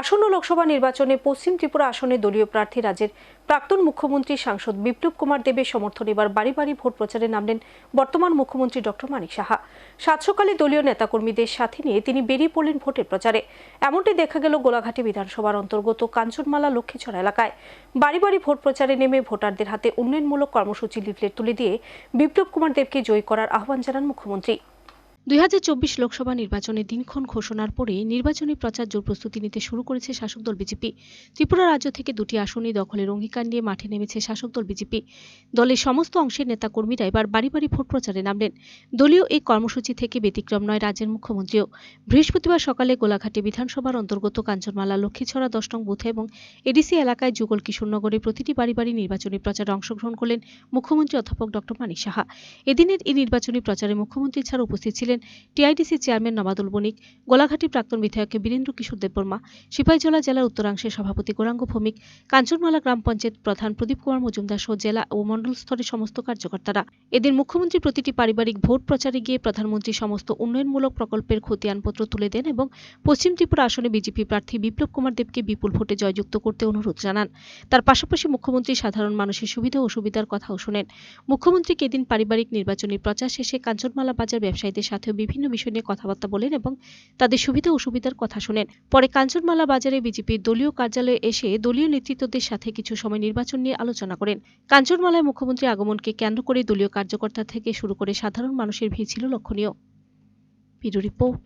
আসন্ন লোকসভা নির্বাচনে পশ্চিম ত্রিপুরা আসনে দলীয় প্রার্থী রাজ্যের প্রাক্তন মুখ্যমন্ত্রী সাংসদ বিপ্লব কুমার দেবের সমর্থন এবার বাড়ি বাড়ি ভোট প্রচারে নামলেন বর্তমান মুখ্যমন্ত্রী ডক্টর মানিক সাহা। সাত সকালে দলীয় নেতাকর্মীদের সাথে নিয়ে তিনি বেরিয়ে পড়লেন ভোটের প্রচারে। এমনটি দেখা গেল গোলাঘাটি বিধানসভার অন্তর্গত কাঞ্চনমালা লক্ষ্মীছড়া এলাকায়। বাড়ি বাড়ি ভোট প্রচারে নেমে ভোটারদের হাতে উন্নয়নমূলক কর্মসূচি লিফলেট তুলে দিয়ে বিপ্লব কুমার দেবকে জয়ী করার আহ্বান জানান মুখ্যমন্ত্রী। দুই হাজার চব্বিশ লোকসভা নির্বাচনের দিনক্ষণ ঘোষণার পরে নির্বাচনী প্রচার জোর প্রস্তুতি নিতে শুরু করেছে শাসক দল বিজেপি। ত্রিপুরা রাজ্য থেকে দুটি আসনই দখলের অঙ্গীকার নিয়ে মাঠে নেমেছে শাসক দল বিজেপি। দলের সমস্ত অংশের নেতাকর্মীরা এবার বাড়ি বাড়ি ভোট প্রচারে নামলেন। দলীয় এই কর্মসূচি থেকে ব্যতিক্রম নয় রাজ্যের মুখ্যমন্ত্রীও। বৃহস্পতিবার সকালে গোলাঘাটে বিধানসভার অন্তর্গত কাঞ্চনমালা, লক্ষ্মীছড়া দশ নং বুথে এবং এডিসি এলাকায় যুগল কিশোরনগরে প্রতিটি বাড়ি বাড়ি নির্বাচনী প্রচারে অংশগ্রহণ করলেন মুখ্যমন্ত্রী অধ্যাপক ডক্টর মানিক সাহা। এদিনের এই নির্বাচনী প্রচারে মুখ্যমন্ত্রী ছাড়া উপস্থিত ছিলেন টিআইডিসি চেয়ারম্যান নবাদুল বণিক, গোলাঘাটি প্রাক্তন বিধায়ক বীরেন্দ্র কিশোর দেববর্মা সিপাহীজলা জেলার উত্তরাংশের সভাপতি গৌরাঙ্গ ভৌমিক, কাঞ্চনমালা গ্রাম পঞ্চায়েত প্রধান প্রদীপ কুমার মজুমদার সহ জেলা ও মণ্ডল স্তরের সমস্ত কার্যকর্তারা। এদিন মুখ্যমন্ত্রী প্রতিটি পারিবারিক ভোট প্রচারে গিয়ে প্রধানমন্ত্রী সমস্ত উন্নয়নমূলক প্রকল্পের খতিয়ানপত্র তুলে দেন এবং পশ্চিম ত্রিপুরা আসনে বিজেপি প্রার্থী বিপ্লব কুমার দেবকে বিপুল ভোটে জয়যুক্ত করতে অনুরোধ জানান। তার পাশাপাশি মুখ্যমন্ত্রী সাধারণ মানুষের সুবিধা অসুবিধার কথাও শোনেন। মুখ্যমন্ত্রী কেদিন পারিবারিক নির্বাচনী প্রচার শেষে কাঞ্চনমালা বাজার ব্যবসায়ীদের সাথেও বিভিন্ন বিষয় নিয়ে কথাবার্তা বলেন এবং তাদের সুবিধা অসুবিধার কথা শোনেন। পরে কাঞ্চনমালা বাজারে বিজেপির দলীয় কার্যালয়ে এসে দলীয় নেতৃত্বদের সাথে কিছু সময় নির্বাচন নিয়ে আলোচনা করেন। কাঞ্চনমালায় মুখ্যমন্ত্রী আগমনকে কেন্দ্র করে দলীয় কার্যকর্তা থেকে শুরু করে সাধারণ মানুষের ভিড় ছিল লক্ষণীয়। রিপোর্ট